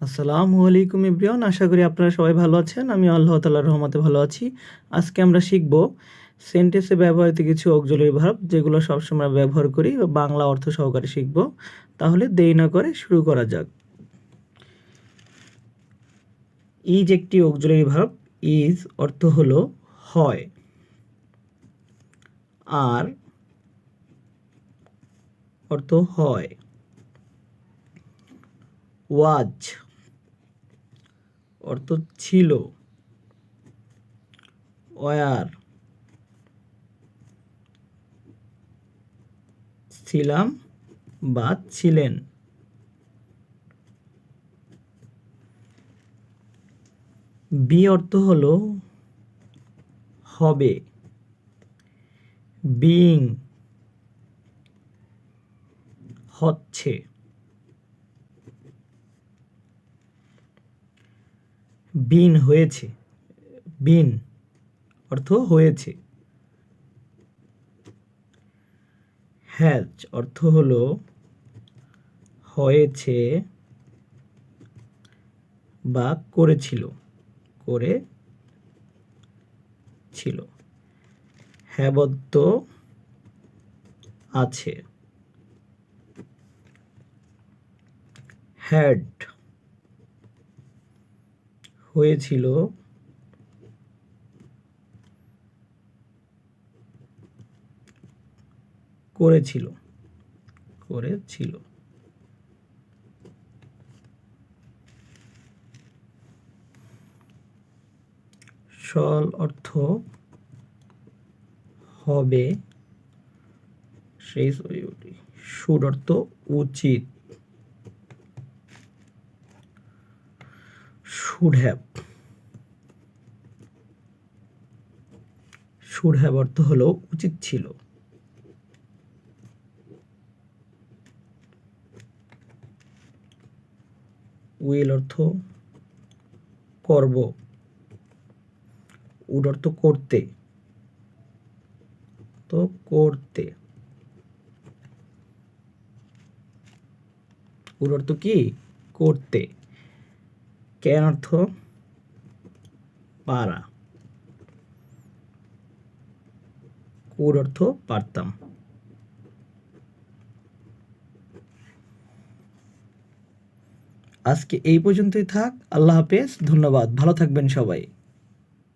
আসসালামু আলাইকুম ইব্রিয়ান আশা করি আপনারা সবাই ভালো আছেন। আমি আল্লাহ তালার রহমতে ভালো আছি। আজকে আমরা শিখব সেন্টেন্সে ব্যবহৃত কিছু অক্সিলারি ভাব, যেগুলো সবসময় ব্যবহার করি বাংলা অর্থ সহকারে শিখব। তাহলে দেরি না করে শুরু করা যাক। ইজ একটি অক্সিলারি ভাব, ইজ অর্থ হলো হয়। আর অর্থ হয়। ওয়াজ অর্থ ছিল ওয়ার। ছিলাম বা ছিলেন। বি অর্থ হলো হবে। বিং হচ্ছে। বিন হয়েছে। বিন অর্থ হয়েছে। হ্যাজ অর্থ হলো হয়েছে বা করেছিল করে ছিল হ্যাবত্ত আছে। হ্যাড হয়েছিল। করেছিল। করেছিল। সল অর্থ হবে সেই সুর অর্থ উচিত। শুড হ্যাভ শুড হ্যাভ অর্থ হলো উচিত ছিল। উইল অর্থ করব। উড অর্থ করতে। তো করতে। উড অর্থ কি? করতে। ক্যান অর্থ পারা। কুড অর্থ পারতাম। আজকে এই পর্যন্তই থাক। আল্লাহ হাফেজ। ধন্যবাদ। ভালো থাকবেন সবাই।